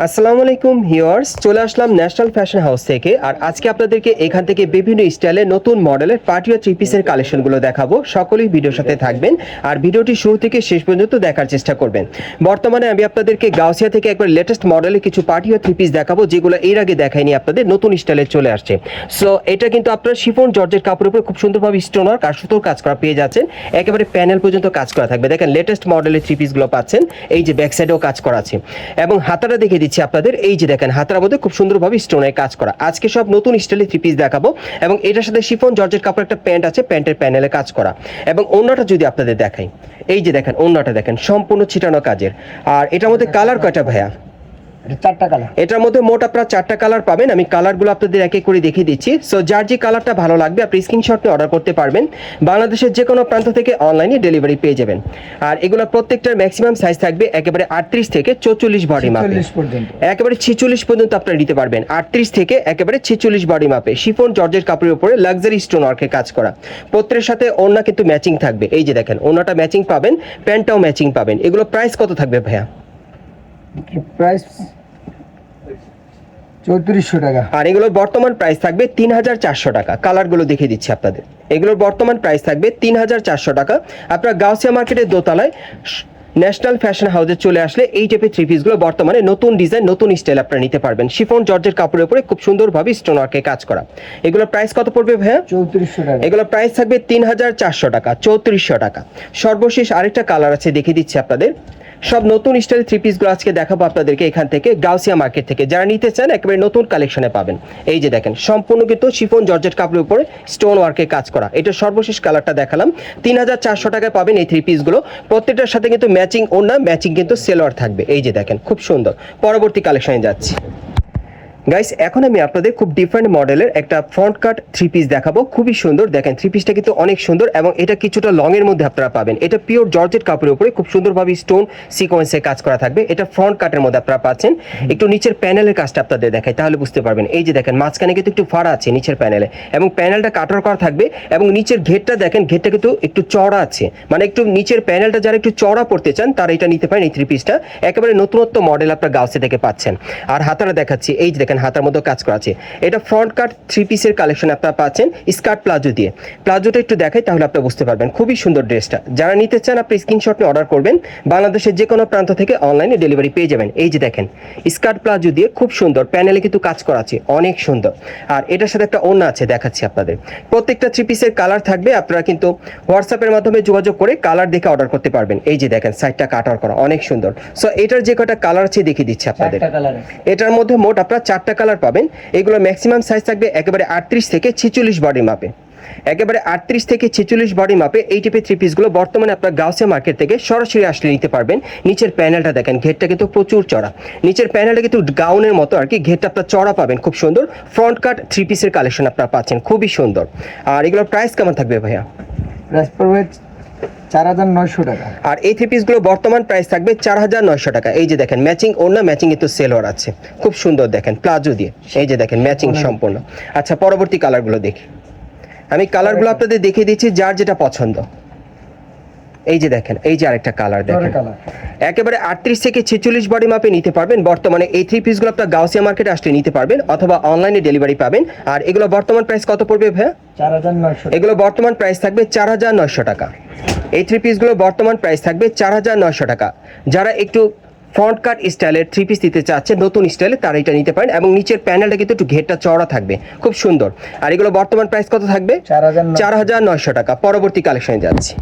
আসসালামু আলাইকুম হিওয়ার্স চলে আসলাম ন্যাশনাল ফ্যাশন হাউস থেকে। আর আজকে আপনাদেরকে এখান থেকে বিভিন্ন স্টাইলের নতুন মডেলের পার্টিয়া থ্রি পিসের কালেকশনগুলো দেখাবো। সকলেই ভিডিওর সাথে থাকবেন আর ভিডিওটি শুরু থেকে শেষ পর্যন্ত দেখার চেষ্টা করবেন। বর্তমানে আমি আপনাদেরকে গাউসিয়া থেকে একবার লেটেস্ট মডেলের কিছু পার্টিয়া থ্রি পিস দেখাবো, যেগুলো এর আগে দেখাইনি আপনাদের, নতুন স্টাইলে চলে আসছে। সো এটা কিন্তু আপনার শিফন জর্জের কাপড়ের উপরে খুব সুন্দরভাবে স্টোন আর সুতোর কাজ করা পেয়ে যাচ্ছেন। একেবারে প্যানেল পর্যন্ত কাজ করা থাকবে। দেখেন লেটেস্ট মডেলের থ্রি পিসগুলো পাচ্ছেন, এই যে ব্যাক সাইডেও কাজ করা আছে। এবং হাতাটা দেখে দিচ্ছি আপনাদের। এই যে দেখেন হাতার মধ্যে খুব সুন্দরভাবে স্টোনের কাজ করা। আজকে সব নতুন স্টাইলের থ্রি পিস দেখাবো এবং এটার সাথে শিফন জর্জের কাপড় একটা প্যান্ট আছে প্যান্টের প্যানেলে কাজ করা। এবং অন্যটা যদি আপনাদের দেখাই এই যে দেখেন অন্যটা দেখেন সম্পূর্ণ ছিটানো কাজের। আর এটার মধ্যে কালার কয়টা ভাইয়া? চারটা কালার এটার মধ্যে মোট আপনারা চারটা কালার পাবেন। আমি কালারগুলো আপনাদের এক এক করে দেখিয়ে দিচ্ছি। সো যার যে কালারটা ভালো লাগবে আপনি স্ক্রিনশট নিয়ে অর্ডার করতে পারবেন। বাংলাদেশের যে কোনো প্রান্ত থেকে অনলাইনে ডেলিভারি পেয়ে যাবেন। আর এগুলো প্রত্যেকটার ম্যাক্সিমাম সাইজ থাকবে একেবারে আটত্রিশ থেকে চৌচল্লিশ বডি মাপে একেবারে ছেচল্লিশ পর্যন্ত আপনারা নিতে পারবেন। আটত্রিশ থেকে একেবারে ছেচল্লিশ বডি মাপে শিফন জর্জের কাপড়ের উপরে লাক্সারি স্টোন ওয়ার্কের কাজ করা। প্রত্যেকের সাথে ওড়না কিন্তু ম্যাচিং থাকবে। এই যে দেখেন ওড়নাটা ম্যাচিং পাবেন প্যান্টটাও ম্যাচিং পাবেন। এগুলো প্রাইস কত থাকবে ভাইয়া? প্রাইস চৌত্রিশশো টাকা। আর এগুলোর বর্তমান প্রাইস থাকবে তিন হাজার চারশো টাকা। কালারগুলো দেখে দিচ্ছি আপনাদের। এগুলোর বর্তমান প্রাইস থাকবে তিন হাজার চারশো টাকা। আপনার গাউসিয়া মার্কেটের দোতলায় ন্যাশনাল ফ্যাশন হাউসে চলে আসলে এই টাইপের থ্রি পিসগুলো বর্তমানে নতুন ডিজাইন নতুন স্টাইল আপনারা নিতে পারবেন। শিফন জর্জের কাপড়ের উপরে খুব সুন্দরভাবে স্টোন ওয়ার্কে কাজ করা। এগুলোর প্রাইস কত পড়বে ভাইয়া? চৌত্রিশশো টাকা। এগুলোর প্রাইস থাকবে তিন হাজার চারশো টাকা চৌত্রিশশো টাকা। সর্বশেষ আরেকটা কালার আছে দেখিয়ে দিচ্ছি আপনাদের। সব নতুন স্টাইল থ্রি পিসগুলো আজকে দেখাবো আপনাদেরকে এখান থেকে, গাউসিয়া মার্কেট থেকে। যারা নিতে চান, একেবারে নতুন কালেকশনে পাবেন। এই যে দেখেন, সম্পূর্ণ কিন্তু শিফন জর্জেট কাপড়ের উপরে স্টোন ওয়ার্কে কাজ করা। এটা সর্বশেষ কালারটা দেখালাম। তিন হাজার চারশো টাকায় পাবেন এই থ্রি পিসগুলো প্রত্যেকটার সাথে কিন্তু ম্যাচিং ওড়না ম্যাচিং কিন্তু সেলোয়ার থাকবে। এই যে দেখেন, খুব সুন্দর। পরবর্তী কালেকশনে যাচ্ছি। গাইস এখন আমি আপনাদের খুব ডিফারেন্ট মডেলের একটা ফ্রন্ট কাট থ্রি পিস দেখাবো। খুবই সুন্দর। দেখেন থ্রি পিসটা কিন্তু অনেক সুন্দর এবং এটা কিছুটা লং এর মধ্যে আপনারা পাবেন। এটা পিওর জর্জেট কাপড়ের উপরে খুব সুন্দরভাবে স্টোন সিকোয়েন্সে কাজ করা থাকবে। এটা ফ্রন্ট কাটের মধ্যে আপনারা পাচ্ছেন। একটু নিচের প্যানেলের কাজটা আপনাদের দেখাই, তাহলে বুঝতে পারবেন। এই যে দেখেন, মাঝখানে কিন্তু একটু ফাড়া আছে নিচের প্যানেলে এবং প্যানেলটা কাটার করা থাকবে এবং নিচের ঘেরটা দেখেন ঘেরটা কিন্তু একটু চড়া আছে। মানে একটু নিচের প্যানেলটা যারা একটু চড়া পড়তে চান, তারা এটা নিতে পারেন এই থ্রি পিসটা একেবারে নতুনত্ব মডেল আপনার গাউসে থেকে পাচ্ছেন। আর হাতারা দেখাচ্ছি। এই যে দেখেন হাতার মধ্যে কাজ করা আছে। এটা ফ্রন্ট কাট থ্রি পিসের কালেকশন আপনারা পাচ্ছেন স্কার্ট প্লাজো দিয়ে। প্লাজোটা একটু দেখাই তাহলে আপনারা বুঝতে পারবেন। খুবই সুন্দর ড্রেসটা। যারা নিতে চান আপনি স্ক্রিনশট নিয়ে অর্ডার করবেন। বাংলাদেশের যে কোনো প্রান্ত থেকে অনলাইনে ডেলিভারি পেয়ে যাবেন। এই যে দেখেন স্কার্ট প্লাজো দিয়ে খুব সুন্দর প্যানেলে কিন্তু কাজ করা আছে। অনেক সুন্দর। আর এটার সাথে একটা ওড়না আছে দেখাচ্ছি আপনাদের। প্রত্যেকটা থ্রি পিসের কালার থাকবে আপনারা কিন্তু হোয়াটসঅ্যাপের মাধ্যমে যোগাযোগ করে কালার দেখে অর্ডার করতে পারবেন। এই যে দেখেন সাইডটা কাটার করা অনেক সুন্দর। সো এটার যে কটা কালার আছে দেখিয়ে দিচ্ছি আপনাদের। এটার মধ্যে মোট আপনারা চারটা কালার পাবেন। এগুলো ম্যাক্সিমাম সাইজ থাকবে একেবারে আটত্রিশ থেকে ছেচল্লিশ বডি মাপে একেবারে আটত্রিশ থেকে ছেচল্লিশ বডি মাপে এই টাইপের থ্রি পিসগুলো বর্তমানে আপনার গাউসিয়া মার্কেট থেকে সরাসরি আসলে নিতে পারবেন। নিচের প্যানেলটা দেখেন, ঘেরটা কিন্তু প্রচুর চড়া। নিচের প্যানেলটা কিন্তু গাউনের মতো আর কি, ঘেরটা আপনার চড়া পাবেন, খুব সুন্দর। ফ্রন্ট কাট থ্রি পিসের কালেকশন আপনারা পাচ্ছেন, খুবই সুন্দর। আর এগুলোর প্রাইস কেমন থাকবে ভাইয়া? প্রাইস পড়বে চার হাজার নয়শো টাকা। আর এই থ্রি পিসগুলো বর্তমান প্রাইস থাকবে চার হাজার নয়শো টাকা। এই যে দেখেন ম্যাচিং ওড়না ম্যাচিং কিন্তু সেলোয়ার আছে। খুব সুন্দর দেখেন প্লাজো দিয়ে। এই যে দেখেন ম্যাচিং সম্পূর্ণ। আচ্ছা পরবর্তী কালারগুলো দেখি। আমি কালারগুলো আপনাদের দেখিয়ে দিচ্ছি যার যেটা পছন্দ। এই যে দেখেন এই যে আরেকটা কালার দেখেন। একেবারে আটত্রিশ থেকে ছেচল্লিশ বডি মাপে নিতে পারবেন। বর্তমানে এই থ্রি পিসগুলো আপনার গাউসিয়া মার্কেটে আসলে নিতে পারবেন অথবা অনলাইনে ডেলিভারি পাবেন। আর এগুলো বর্তমান প্রাইস কত পড়বে ভাইয়া? এগুলো বর্তমান প্রাইস থাকবে চার হাজার নয়শো টাকা। এই থ্রি পিসগুলো বর্তমান প্রাইস থাকবে চার হাজার নয়শো টাকা। যারা একটু ফ্রন্ট কাট স্টাইলের থ্রি পিস দিতে চাচ্ছে নতুন স্টাইলে তারা এটা নিতে পারেন এবং নিচের প্যানেলটা কিন্তু একটু ঘেরটা চড়া থাকবে। খুব সুন্দর। আর এগুলো বর্তমান প্রাইস কত থাকবে? চার হাজার নয়শো টাকা। পরবর্তী কালেকশনে যাচ্ছি।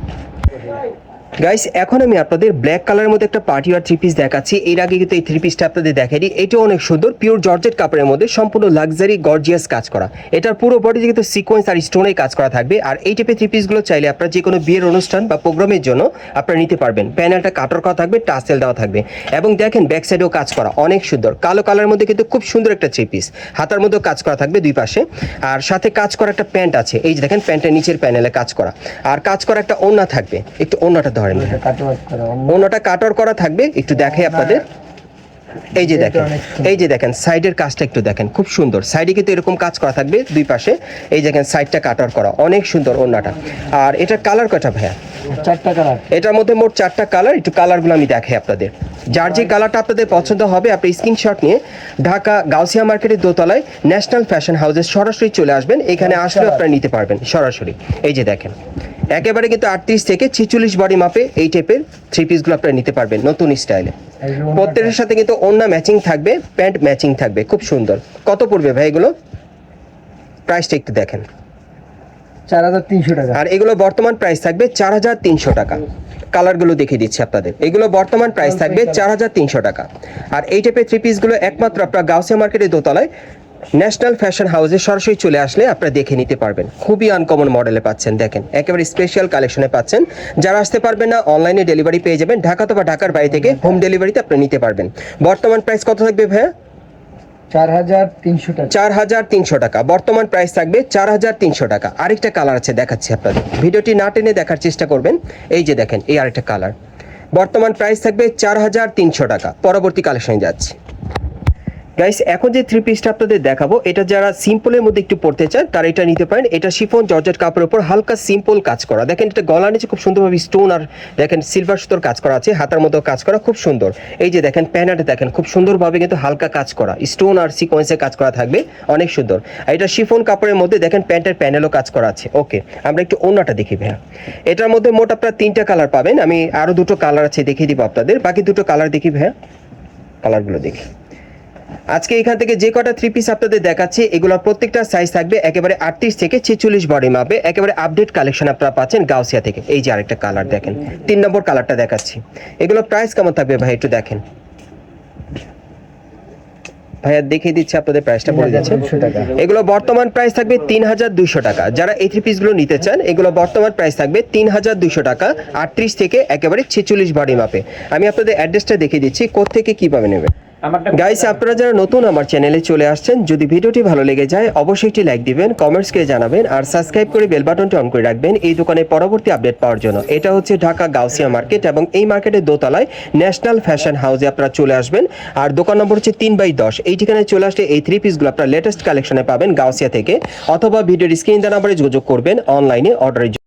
গাইস এখন আমি আপনাদের ব্ল্যাক কালারের মধ্যে একটা পার্টি আর থ্রি পিস দেখাচ্ছি। এর আগে কিন্তু এই থ্রি পিসটা আপনাদের দেখাই এটাও অনেক সুন্দর পিওর জর্জেট কাপড়ের মধ্যে সম্পূর্ণ লাক্সারি গর্জিয়াস কাজ করা। এটার পুরো বডিতে কিন্তু সিকোয়েন্স আর স্টোনে কাজ করা থাকবে। আর এই টাইপের থ্রি পিসগুলো চাইলে আপনারা যে কোনো বিয়ের অনুষ্ঠান বা প্রোগ্রামের জন্য আপনারা নিতে পারবেন। প্যানেলটা কাটার করা থাকবে টাসেল দেওয়া থাকবে। এবং দেখেন ব্যাক সাইডেও কাজ করা, অনেক সুন্দর। কালো কালারের মধ্যে কিন্তু খুব সুন্দর একটা থ্রি পিস হাতার মধ্যেও কাজ করা থাকবে দুই পাশে। আর সাথে কাজ করা একটা প্যান্ট আছে। এই যে দেখেন প্যান্টের নিচের প্যানেলে কাজ করা। আর কাজ করা একটা ওড়না থাকবে। একটু ওড়নাটা ধরেন। কাটোয়াজ করা। ওনাটা কাটার করা থাকবে একটু দেখাই আপনাদের। এই যে দেখেন এই যে দেখেন সাইডের কাজটা একটু দেখেন খুব সুন্দর। সাইডে কিন্তু এরকম কাজ করা থাকবে দুই পাশে। এই দেখেন সাইডটা কাটার করা অনেক সুন্দর ওড়নাটা। আর এটার কালার কয়টা ভাইয়া? চারটা কালার এটার মধ্যে মোট চারটা কালার একটু কালারগুলো আমি দেখাই আপনাদের। যার যে কালারটা আপনাদের পছন্দ হবে আপনি স্ক্রিনশট নিয়ে ঢাকা গাউসিয়া মার্কেটের দোতলায় ন্যাশনাল ফ্যাশন হাউসে সরাসরি চলে আসবেন। এখানে আসলে আপনারা নিতে পারবেন সরাসরি। এই যে দেখেন একেবারে কিন্তু আটত্রিশ থেকে ছিচল্লিশ বডি মাপে এই টাইপের থ্রি পিসগুলো আপনারা নিতে পারবেন নতুন স্টাইলে প্রত্যেকের সাথে কিন্তু ওড়না ম্যাচিং থাকবে প্যান্ট ম্যাচিং থাকবে খুব সুন্দর। কত পড়বে ভাই এগুলো? প্রাইসটা একটু দেখেন। চার হাজার তিনশো টাকা। আর এগুলো বর্তমান প্রাইস থাকবে চার হাজার তিনশো টাকা। কালারগুলো দেখিয়ে দিচ্ছি আপনাদের। এগুলো বর্তমান প্রাইস থাকবে চার হাজার তিনশো টাকা। আর এই টাইপের থ্রি পিসগুলো একমাত্র আপনার গাউসিয়া মার্কেটের দোতলায় ন্যাশনাল ফ্যাশন হাউসে সরাসরি চলে আসলে আপনারা দেখে নিতে পারবেন। খুবই আনকমন মডেলে পাচ্ছেন দেখেন। একেবারে স্পেশাল কালেকশনে পাচ্ছেন। যারা আসতে পারবেন না অনলাইনে ডেলিভারি পেয়ে যাবেন। ঢাকা অথবা ঢাকার বাড়ি থেকে হোম ডেলিভারিতে আপনি নিতে পারবেন। বর্তমান প্রাইস কত থাকবে ভাইয়া? চার হাজার তিনশো চার হাজার তিনশো টাকা। বর্তমান প্রাইস থাকবে চার হাজার তিনশো টাকা। আরেকটা কালার আছে দেখাচ্ছি আপনাদের। ভিডিওটি না টেনে দেখার চেষ্টা করবেন। এই যে দেখেন এই আরেকটা কালার বর্তমান প্রাইস থাকবে চার হাজার তিনশো টাকা। পরবর্তী কালেকশনে যাচ্ছি। গাইস এখন যে থ্রি পিসটা আপনাদের দেখাবো, এটা যারা সিম্পলের মধ্যে একটু পড়তে চান, তারা এটা নিতে পারেন। এটা শিফন জর্জেট কাপড়ের উপর হালকা সিম্পল কাজ করা। দেখেন, এটা গলা নিচে খুব সুন্দরভাবে স্টোন আর দেখেন সিলভার সুতোর কাজ করা আছে, হাতার মতো কাজ করা, খুব সুন্দর। এই যে দেখেন প্যানাটে দেখেন, খুব সুন্দরভাবে কিন্তু হালকা কাজ করা। স্টোন আর সিকোয়েন্সে কাজ করা থাকবে, অনেক সুন্দর। আর এটা শিফন কাপড়ের মধ্যে দেখেন প্যান্টের প্যানেলও কাজ করা আছে। ওকে আমরা একটু অন্যটা দেখি, ভাইয়া। এটার মধ্যে মোট আপনারা তিনটা কালার পাবেন। আমি আরও দুটো কালার আছে দেখিয়ে দিব আপনাদের। বাকি দুটো কালার দেখি, ভাইয়া। কালারগুলো দেখি। আজকে এখান থেকে যে কটা থ্রি পিস আপনাদের দেখাচ্ছি এগুলোর প্রত্যেকটা সাইজ থাকবে একেবারে আটত্রিশ থেকে ছেচল্লিশ বডি মাপে একেবারে আপডেট কালেকশন আপনারা পাচ্ছেন গাউসিয়া থেকে। এই যে আরেকটা কালার দেখেন তিন নম্বর কালারটা দেখাচ্ছি। এগুলো প্রাইস কেমন থাকবে ভাই একটু দেখেন। ভাইয়া দেখিয়ে দিচ্ছি আপনাদের প্রাইসটা বলে দিচ্ছি। এগুলো বর্তমান প্রাইস থাকবে তিন হাজার দুইশো টাকা। যারা এই থ্রি পিসগুলো নিতে চান এগুলো বর্তমান প্রাইস থাকবে তিন হাজার দুইশো টাকা আটত্রিশ থেকে একেবারে ছেচল্লিশ বডি মাপে। আমি আপনাদের অ্যাড্রেসটা দেখিয়ে দিচ্ছি কোথেকে কীভাবে নেবে? গাইস আপনারা যারা নতুন আমার চ্যানেলে চলে আসছেন যদি ভিডিওটি ভালো লেগে যায় অবশ্যই একটি লাইক দিবেন কমেন্টস করে জানাবেন আর সাবস্ক্রাইব করে বেল বাটনটি অন করে রাখবেন এই দোকানে পরবর্তী আপডেট পাওয়ার জন্য। এটা হচ্ছে ঢাকা গাউসিয়া মার্কেট এবং এই মার্কেটের দোতলায় ন্যাশনাল ফ্যাশন হাউসে আপনারা চলে আসবেন। আর দোকান নম্বর হচ্ছে তিন বাই দশ। এই ঠিকানায় চলে আসলে এই থ্রি পিসগুলো আপনারা লেটেস্ট কালেকশনে পাবেন গাউসিয়া থেকে। অথবা ভিডিওর স্ক্রিন দেওয়া নাম্বারে যোগাযোগ করবেন অনলাইনে অর্ডারের জন্য।